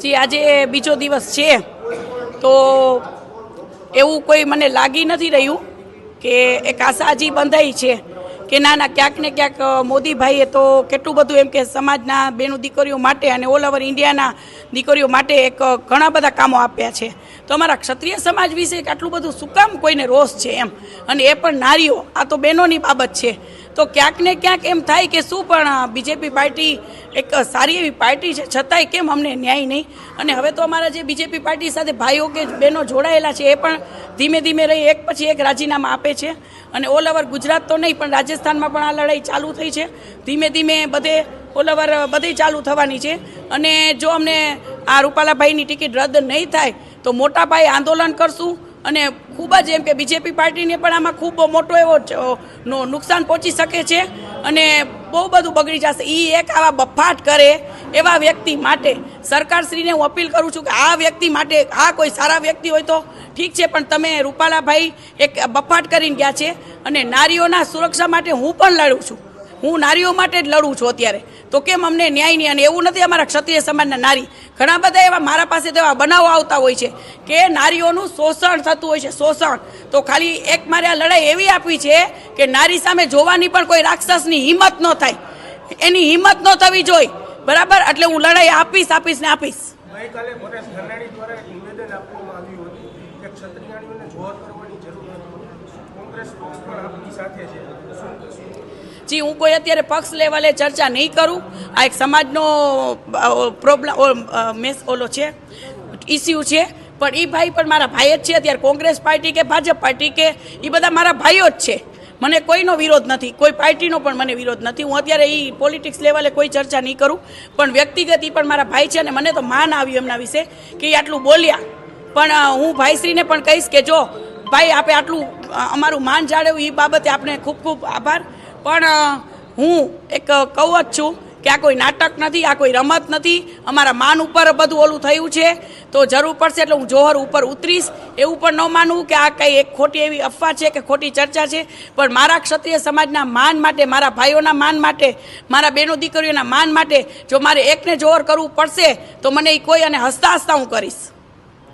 જે, આજે બીજો દિવસ છે. તો એવું કોઈ મને લાગી નથી રહ્યું કે એક આશાજી બંધાઈ છે કે ના ના, ક્યાંક ને ક્યાંક મોદીભાઈએ તો કેટલું બધું એમ કે સમાજના બેનો દીકરીઓ માટે અને ઓલ ઓવર ઇન્ડિયાના દીકરીઓ માટે એક ઘણા બધા કામો આપ્યા છે. તો અમારા ક્ષત્રિય સમાજ વિશે આટલું બધું શું કામ કોઈને રોષ છે એમ? અને એ પણ નારીઓ, આ તો બહેનોની બાબત છે. તો ક્યાંક ને ક્યાંક એમ થાય કે શું પણ બીજેપી પાર્ટી એક સારી એવી પાર્ટી છે, છતાંય કેમ અમને ન્યાય નહીં? અને હવે તો અમારા જે બીજેપી પાર્ટી સાથે ભાઈઓ કે બહેનો જોડાયેલા છે, એ પણ ધીમે ધીમે રહી, એક પછી એક રાજીનામા આપે છે. અને ઓલ ઓવર ગુજરાત તો નહીં, પણ રાજસ્થાનમાં પણ આ લડાઈ ચાલુ થઈ છે. ધીમે ધીમે બધે ઓલ ઓવર બધે ચાલુ થવાની છે. અને જો અમને આ રૂપાલાભાઈની ટિકિટ રદ નહીં થાય, તો મોટા ભાઈ આંદોલન કરશું. અને ખૂબ જ એમ કે બીજેપી પાર્ટીને પણ આમાં ખૂબ મોટો એવો નો નુકસાન પહોંચી શકે છે. અને બહુ બધું બગડી જશે. એ એક આવા બફાટ કરે એવા વ્યક્તિ માટે સરકારશ્રીને હું અપીલ કરું છું કે આ વ્યક્તિ માટે, આ કોઈ સારા વ્યક્તિ હોય તો ઠીક છે, પણ તમે રૂપાલાભાઈ એક બફાટ કરીને ગયા છે અને નારીઓના સુરક્ષા માટે હું પણ લડું છું. હું નારીઓ માટે જ લડું છું અત્યારે. તો કેમ અમને ન્યાય નહીં? અને એવું નથી અમારા ક્ષત્રિય સમાજના નારી. ઘણા બધા એવા મારા પાસે તો એવા બનાવો આવતા હોય છે કે નારીઓનું શોષણ થતું હોય છે, શોષણ. તો ખાલી એક મારે આ લડાઈ એવી આપવી છે કે નારી સામે જોવાની પણ કોઈ રાક્ષસની હિંમત ન થાય. એની હિંમત ન થવી જોઈએ બરાબર? એટલે હું લડાઈ આપીશ આપીશ ને આપીશ. ક્ષત્રિયાણીઓને જોહર કરવાની જરૂર નથી. કોંગ્રેસ પક્ષ પણ આપની સાથે છે. જી, હું કોઈ અત્યારે પક્ષ લેવલે ચર્ચા નહીં કરું. આ એક સમાજનો પ્રોબ્લેમ મેસ ઓલો છે ઇસ્યુ છે. પણ એ ભાઈ પણ મારા ભાઈ જ છે, અત્યારે કોંગ્રેસ પાર્ટી કે ભાજપ પાર્ટી કે એ બધા મારા ભાઈઓ જ છે. મને કોઈનો વિરોધ નથી, કોઈ પાર્ટીનો પણ મને વિરોધ નથી. હું અત્યારે એ પોલિટિક્સ લેવલે કોઈ ચર્ચા નહીં કરું. પણ વ્યક્તિગત એ પણ મારા ભાઈ છે અને મને તો માન આવ્યું એમના વિશે કે એ આટલું બોલ્યા. પણ હું ભાઈશ્રીને પણ કહીશ કે જો ભાઈ આપે આટલું અમારું માન જાળવ્યું એ બાબતે આપણે ખૂબ ખૂબ આભાર. પણ હું એક કહું જ છું કે આ કોઈ નાટક નથી, આ કોઈ રમત નથી. અમારા માન ઉપર બધું ઓલું થયું છે. તો જરૂર પડશે એટલે હું જોહર ઉપર ઉતરીશ. એવું પણ ન માનવું કે આ કંઈ એક ખોટી એવી અફવા છે કે ખોટી ચર્ચા છે. પણ મારા ક્ષત્રિય સમાજના માન માટે, મારા ભાઈઓના માન માટે, મારા બહેનો દીકરીઓના માન માટે, જો મારે એકને જોહર કરવું પડશે, તો મને એ કોઈ અને હસતા હસતા હું કરીશ.